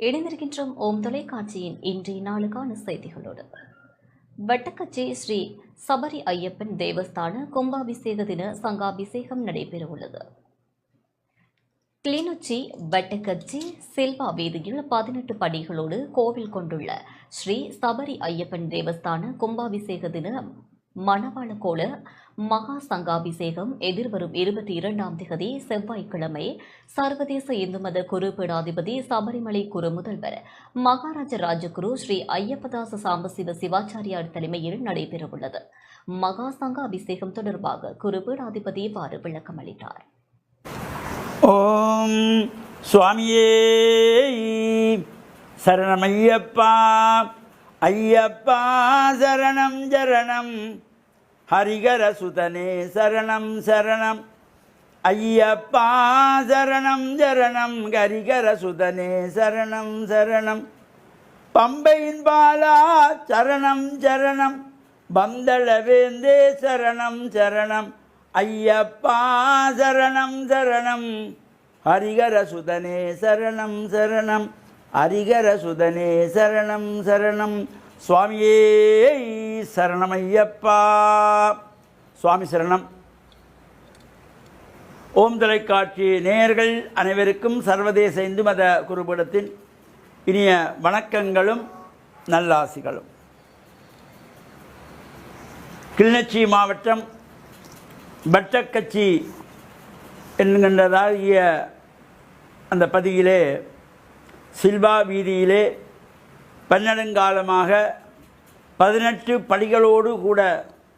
இணைந்திருக்கின்றோம் ஓம் தொலைக்காட்சியின் இன்றைய நாளுக்கான செய்திகளோடு. வட்டக்கச்சி ஸ்ரீ சபரி ஐயப்பன் தேவஸ்தான கும்பாபிஷேக தின சங்காபிஷேகம் நடைபெறவுள்ளது. கிளிநொச்சி வட்டக்கச்சி செல்வா வீதியில் பதினெட்டு படிகளோடு கோவில் கொண்டுள்ள ஸ்ரீ சபரி ஐயப்பன் தேவஸ்தான கும்பாபிஷேக தின மணவாள கோல மகா சங்காபிஷேகம் எதிர்வரும் இருபத்தி இரண்டாம் திகதி செவ்வாய்க்கிழமை சர்வதேச இந்து மத குரு பீடாதிபதி சபரிமலை குரு முதல்வர் மகாராஜ ராஜகுரு ஸ்ரீ ஐயப்பதாச சாம்பசிவ சிவாச்சாரியார் தலைமையில் நடைபெறவுள்ளது. மகா சங்க அபிஷேகம் தொடர்பாக குரு பீடாதிபதி இவ்வாறு விளக்கம் அளித்தார். ஓம் சுவாமியே சரணமையப்பா ஐயப்பா சரணம் சரணம். ஹரிகர சுதனே சரணம் சரணம். ஐயப்பா சரணம் சரணம். ஹரிகர சுதனே சரணம் சரணம். பம்பையின் பாலா சரணம் சரணம். பந்தளவேந்தே சரணம் சரணம். ஐயப்பா சரணம் சரணம். ஹரிகர சுதனே சரணம் சரணம். ஹரிகர சுதனே சரணம் சரணம். சுவாமியே சரணம் ஐயப்பா சுவாமி சரணம். ஓம் தொலைக்காட்சி நேயர்கள் அனைவருக்கும் சர்வதேச இந்து மத குருபீடத்தின் இனிய வணக்கங்களும் நல்லாசிகளும். கிளிநொச்சி மாவட்டம் பட்டக்கச்சி என்கின்றதாகிய அந்த பதியிலே சில்வா வீதியிலே பன்னெடுங்காலமாக பதினெட்டு படிகளோடு கூட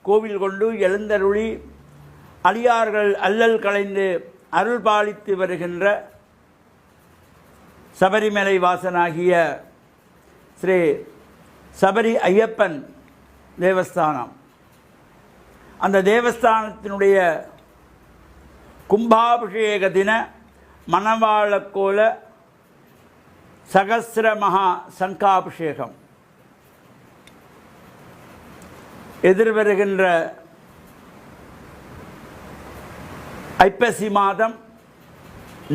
கோவில் கொண்டு எழுந்தருளி அடியார்கள் அல்லல் களைந்து அருள் பாலித்து வருகின்ற சபரிமலை வாசனாகிய ஸ்ரீ சபரி ஐயப்பன் தேவஸ்தானம். அந்த தேவஸ்தானத்தினுடைய கும்பாபிஷேக தின மணவாளக்கோல சகசிர மகா சங்காபிஷேகம். எதிர்வருகின்ற ஐப்பசி மாதம்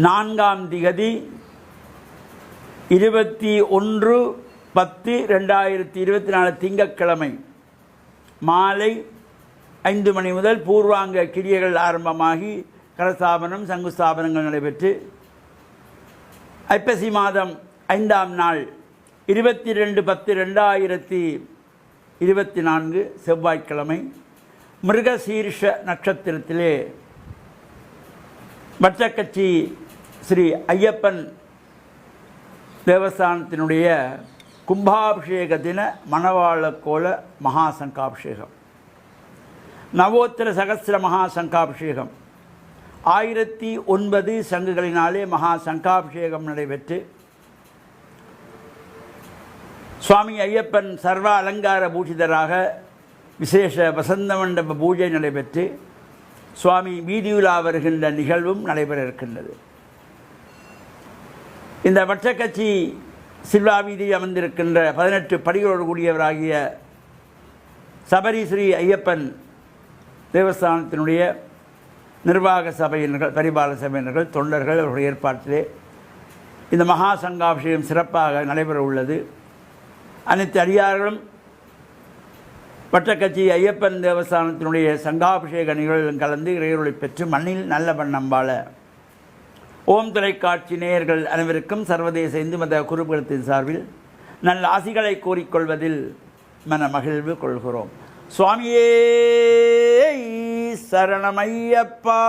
நான்காம் திகதி இருபத்தி ஒன்று பத்து ரெண்டாயிரத்தி இருபத்தி நாலு திங்கட்கிழமை மாலை ஐந்து மணி முதல் பூர்வாங்க கிரியைகள் ஆரம்பமாகி கரஸ்தாபனம் சங்குஸ்தாபனங்கள் நடைபெற்று ஐப்பசி மாதம் ஐந்தாம் நாள் இருபத்தி ரெண்டு பத்து ரெண்டாயிரத்தி இருபத்தி நான்கு செவ்வாய்க்கிழமை மிருகசீர்ஷ நட்சத்திரத்திலே வட்டக்கட்சி ஸ்ரீ ஐயப்பன் தேவஸ்தானத்தினுடைய கும்பாபிஷேக தின மணவாள கோல மகா சங்காபிஷேகம் நவோத்தர சகசிர மகா சங்காபிஷேகம் ஆயிரத்தி ஒன்பது சங்குகளினாலே மகா சங்காபிஷேகம் நடைபெற்று சுவாமி ஐயப்பன் சர்வ அலங்கார பூஷிதராக விசேஷ வசந்த மண்டப பூஜை நடைபெற்று சுவாமி வீதியுலா வருகின்ற நிகழ்வும் நடைபெற இருக்கின்றது. இந்த வட்டக்கட்சி சில்வா வீதி அமர்ந்திருக்கின்ற பதினெட்டு படிகளோடு கூடியவராகிய சபரி ஸ்ரீ ஐயப்பன் தேவஸ்தானத்தினுடைய நிர்வாக சபையினர்கள் பரிபால சபையினர்கள் தொண்டர்கள் அவருடைய ஏற்பாட்டிலே இந்த மகா சங்காபிஷேகம் சிறப்பாக நடைபெற உள்ளது அனைத்து அடியார்களும் பட்டக்கட்சி ஐயப்பன் தேவஸ்தானத்தினுடைய சங்காபிஷேக நிகழ்வுடன் கலந்து இறையொருளை பெற்று மண்ணில் நல்ல வண்ணம் வாழ. ஓம் தொலைக்காட்சி நேயர்கள் அனைவருக்கும் சர்வதேச இந்து மத குருபுரத்தின் சார்பில் நல்ல ஆசிகளை கூறிக்கொள்வதில் மன மகிழ்வு கொள்கிறோம். சுவாமியே சரணமையப்பா.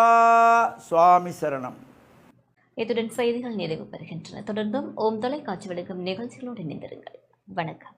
சுவாமி சரணம். இத்துடன் செய்திகள் நிறைவு பெறுகின்றன. தொடர்ந்தும் ஓம் தொலைக்காட்சி விளக்கும் நிகழ்ச்சிகளோடு இணைந்திருங்கள். வணக்கம்.